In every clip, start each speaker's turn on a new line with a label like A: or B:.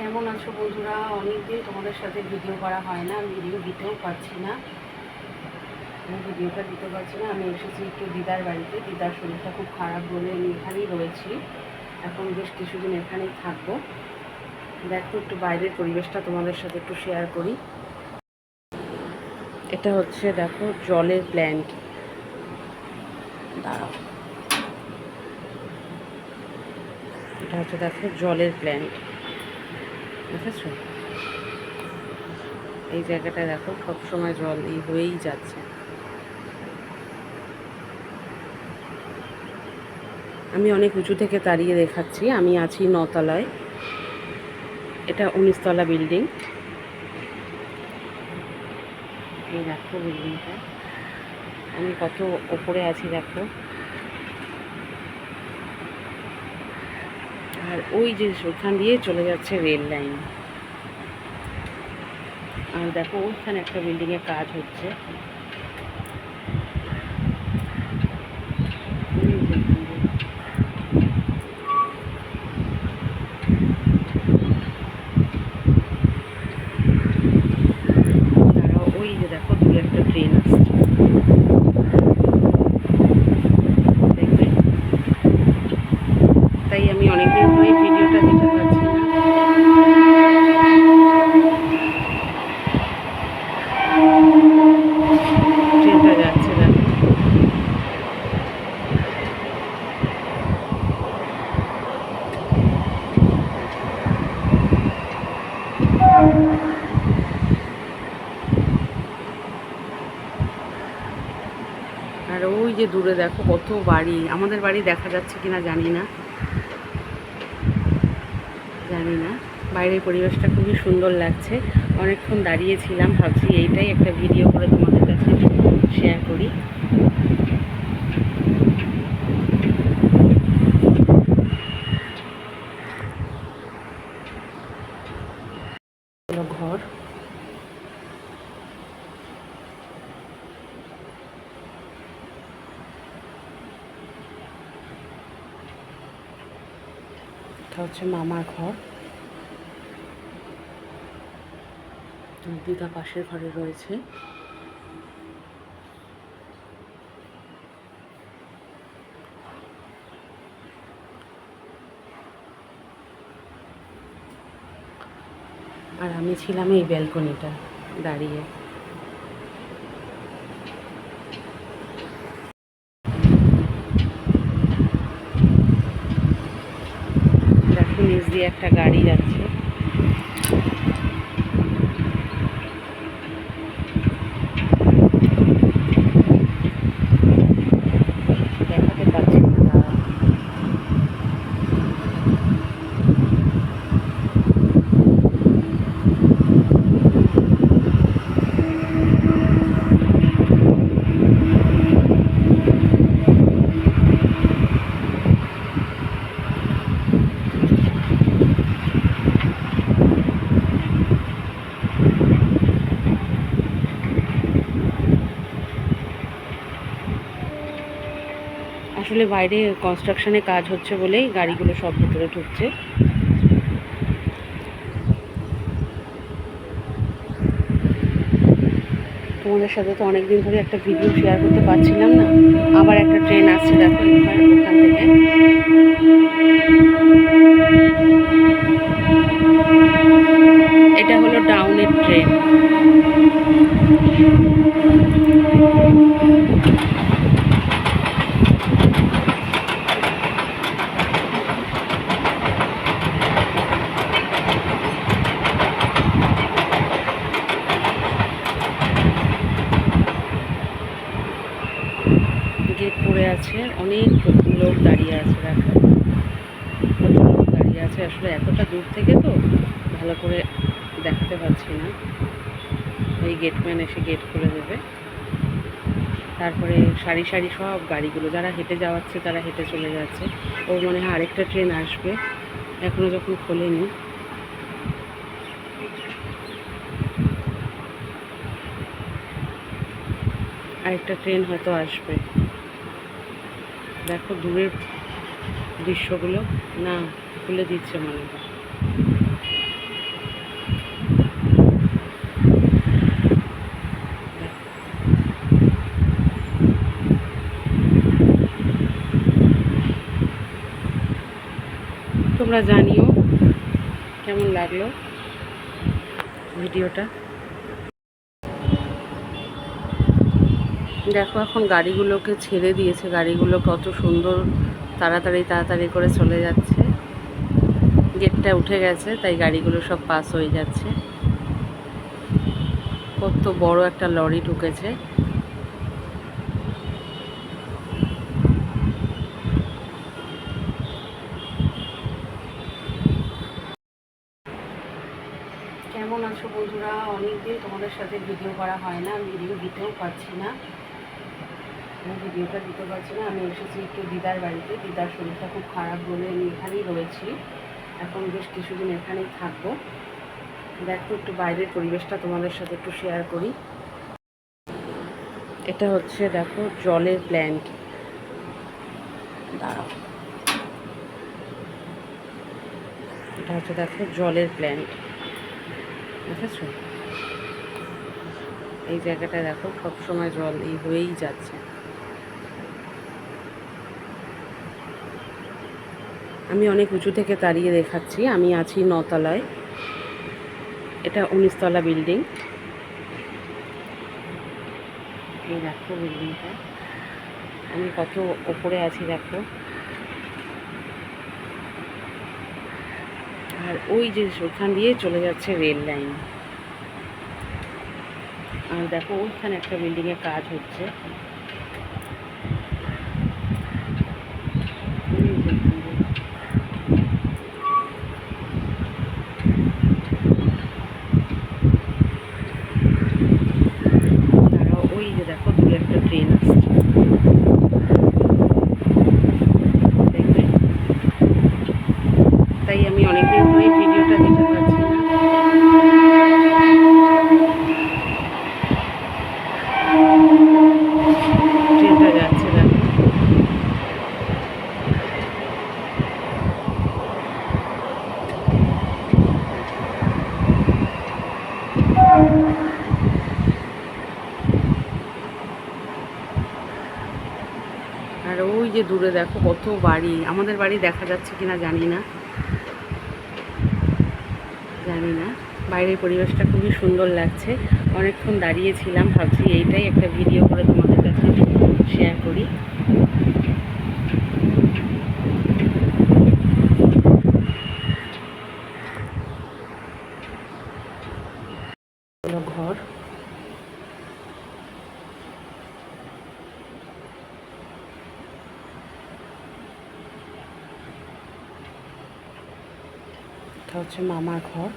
A: কেমন আছো বন্ধুরা? অনেকদিন তোমাদের সাথে ভিডিও করা হয় না ভিডিও দিতেও পারছি না। ভিডিওটা দিতে পারছি না। আমি এসেছি একটু দিদার বাড়িতে। দিদার শরীরটা খুব খারাপ বলে আমি এখানেই রয়েছি। এখন বেশ কিছুদিন এখানেই থাকব। দেখো, একটু বাইরের পরিবেশটা তোমাদের সাথে একটু শেয়ার করি। এটা হচ্ছে, দেখো, জলের প্ল্যান্ট দাঁড়াও। এটা হচ্ছে, দেখো, জলের প্ল্যান্ট দেখেছ এই জায়গাটা দেখো সবসময় জল এই হয়েই যাচ্ছে। আমি অনেক উঁচু থেকে দাঁড়িয়ে দেখাচ্ছি। আমি আছি নতলায়। এটা উনিশতলা বিল্ডিং। এই দেখো বিল্ডিংটা। আমি কত ওপরে আছি, দেখো। আর ওই যে ওখান দিয়ে চলে যাচ্ছে রেল লাইন। আর দেখো ওইখানে একটা বিল্ডিংয়ে কাজ হচ্ছে ওই যে ওখান দিয়ে। দাঁড়াও ওই যে দেখো দূরে একটা ট্রেন আসছে দেখবে তাই আমি অনেকদিন ধরে ভিডিওটা দিতে পারছি না। দেখো আর ওই যে দূরে দেখো কত বাড়ি। আমাদের বাড়ি দেখা যাচ্ছে কিনা জানি না। জানি না। বাইরের পরিবেশটা খুবই সুন্দর লাগছে। অনেকক্ষণ দাঁড়িয়েছিলাম, ভাবছি এইটাই একটা ভিডিও করে তোমাদের কাছে শেয়ার করি হলো ঘর এটা হচ্ছে মামার ঘর। দিদা পাশের ঘরে রয়েছে। আর আমি ছিলাম এই ব্যালকনিটা দাঁড়িয়ে দেখো নিচ দিয়ে একটা গাড়ি যাচ্ছে দেখাতে পাচ্ছি না দাঁড়াও। আসলে বাইরে কনস্ট্রাকশনে কাজ হচ্ছে বলেই গাড়িগুলো সব ভেতরে ঢুকছে। তোমাদের সাথে তো অনেকদিন ধরে একটা ভিডিও শেয়ার করতে পারছিলাম না। আবার একটা ট্রেন আসছে দেখো ওখান থেকে এটা হলো ডাউনের ট্রেন গেট পড়ে আছে, অনেক লোক দাঁড়িয়ে আছে দেখো লোক দাঁড়িয়ে আছে, আসলে এতটা দূর থেকে তো ভালো করে দেখাতে পারছি না। এই গেটম্যান এসে গেট খুলে দেবে। তারপরে সারি সারি সব গাড়িগুলো, যারা হেঁটে যাওয়াচ্ছে তারা হেঁটে চলে যাচ্ছে। ওর মনে হয় আরেকটা ট্রেন আসবে এখনও যখন খোলেনি। আরেকটা ট্রেন হয়তো আসবে। দেখো দূরের দৃশ্যগুলো। না খুলে দিচ্ছে মানে। তোমরা জানিও কেমন লাগল ভিডিওটা? দেখো, এখন গাড়িগুলোকে ছেড়ে দিয়েছে। গাড়িগুলো কত সুন্দর, তাড়াতাড়ি তাড়াতাড়ি করে চলে যাচ্ছে। গেটটা উঠে গেছে, তাই গাড়িগুলো সব পাস হয়ে যাচ্ছে। কত বড় একটা লরি ঢুকেছে। কেমন আছো বন্ধুরা? অনেকদিন তোমাদের সাথে ভিডিও করা হয় না ভিডিও দিতেও পারছি না। আমি ভিডিওটা দিতে পারছি না। আমি এসেছি একটু দিদার বাড়িতে। দিদার শরীরটা খুব খারাপ বলে আমি এখানেই রয়েছি। এখন বেশ কিছুদিন এখানেই থাকব। দেখো একটু বাইরের পরিবেশটা তোমাদের সাথে একটু শেয়ার করি। এটা হচ্ছে দেখো জলের প্ল্যান্ট এটা হচ্ছে দেখো জলের প্ল্যান্ট বুঝেছ এই জায়গাটা দেখো সবসময় জল এই হয়েই যাচ্ছে। আমি অনেক উঁচু থেকে দাঁড়িয়ে দেখাচ্ছি। আমি আছি নতলায়। এটা উনিশতলা বিল্ডিং। এই দেখো বিল্ডিংটা। আমি কত ওপরে আছি দেখো। আর ওই যে ওখান দিয়ে চলে যাচ্ছে রেল লাইন। আর দেখো ওইখানে একটা বিল্ডিংয়ে কাজ হচ্ছে ওই যে ওখান দিয়ে। তারাও ওই যে দেখো দূরে একটা ট্রেন আসছে দেখবে তাই আমি অনেকদিন ধরে ভিডিওটা দিতে পারছি না ট্রেনটা যাচ্ছে দেখো আর ওই যে দূরে দেখো কত বাড়ি। আমাদের বাড়ি দেখা যাচ্ছে কিনা জানি না। জানি না। বাইরের পরিবেশটা খুবই সুন্দর লাগছে। অনেকক্ষণ দাঁড়িয়েছিলাম ভাবছি এইটাই একটা ভিডিও করে তোমাদের কাছে শেয়ার করি হলো ঘর এটা হচ্ছে মামার ঘর।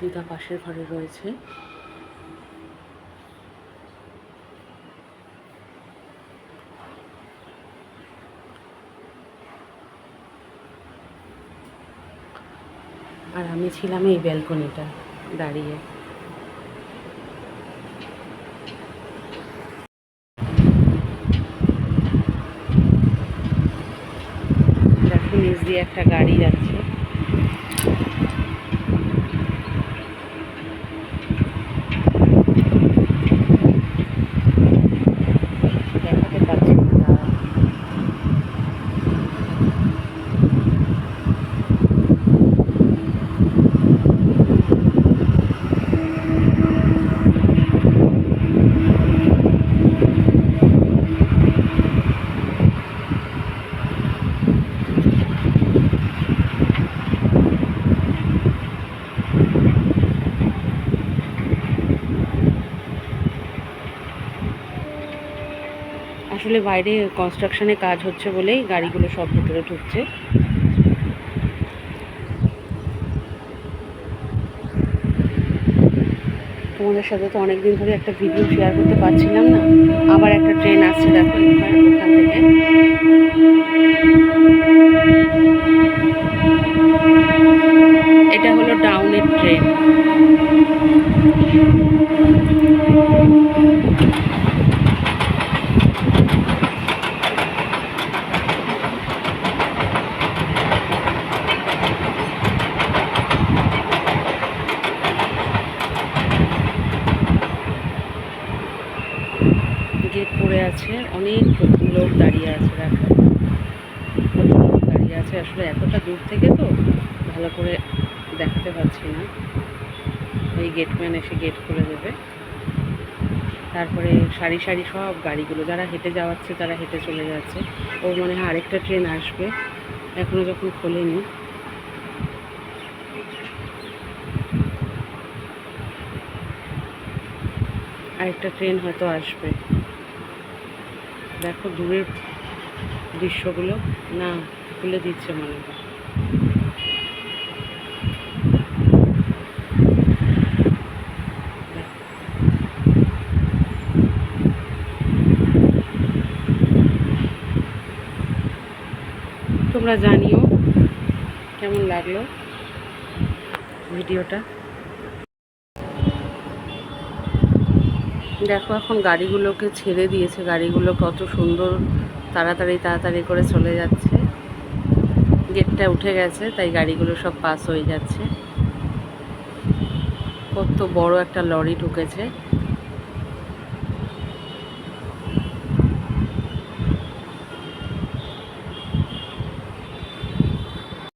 A: দিদা পাশের ঘরে রয়েছে। আর আমি ছিলাম এই ব্যালকনিটা দাঁড়িয়ে দেখো নিচ দিয়ে একটা গাড়ি যাচ্ছে দেখাতে পাচ্ছি না দাঁড়াও। আসলে বাইরে কনস্ট্রাকশনে কাজ হচ্ছে বলেই গাড়িগুলো সব ভেতরে ঢুকছে। তোমাদের সাথে তো অনেকদিন ধরে একটা ভিডিও শেয়ার করতে পারছিলাম না, আবার একটা ট্রেন আসছে দেখো ওখান থেকে এটা হলো ডাউনের ট্রেন আছে, অনেক লোক দাঁড়িয়ে আছে দেখো আসলে এতটা দূর থেকে তো ভালো করে দেখাতে পারছি না। এই গেটম্যান এসে গেট খুলে দেবে। তারপরে সারি সারি সব গাড়িগুলো, যারা হেঁটে যাওয়াচ্ছে তারা হেঁটে চলে যাচ্ছে। ওর মনে হয় আরেকটা ট্রেন আসবে এখনও যখন খোলেনি। আরেকটা ট্রেন হয়তো আসবে। দেখো দূরের দৃশ্যগুলো। না খুলে দিচ্ছে মনে হয়। তোমরা জানিও কেমন লাগল ভিডিওটা? দেখো, এখন গাড়িগুলোকে ছেড়ে দিয়েছে। গাড়িগুলো কত সুন্দর, তাড়াতাড়ি তাড়াতাড়ি করে চলে যাচ্ছে। গেটটা উঠে গেছে, তাই গাড়িগুলো সব পাস হয়ে যাচ্ছে। কত বড় একটা লরি ঢুকেছে।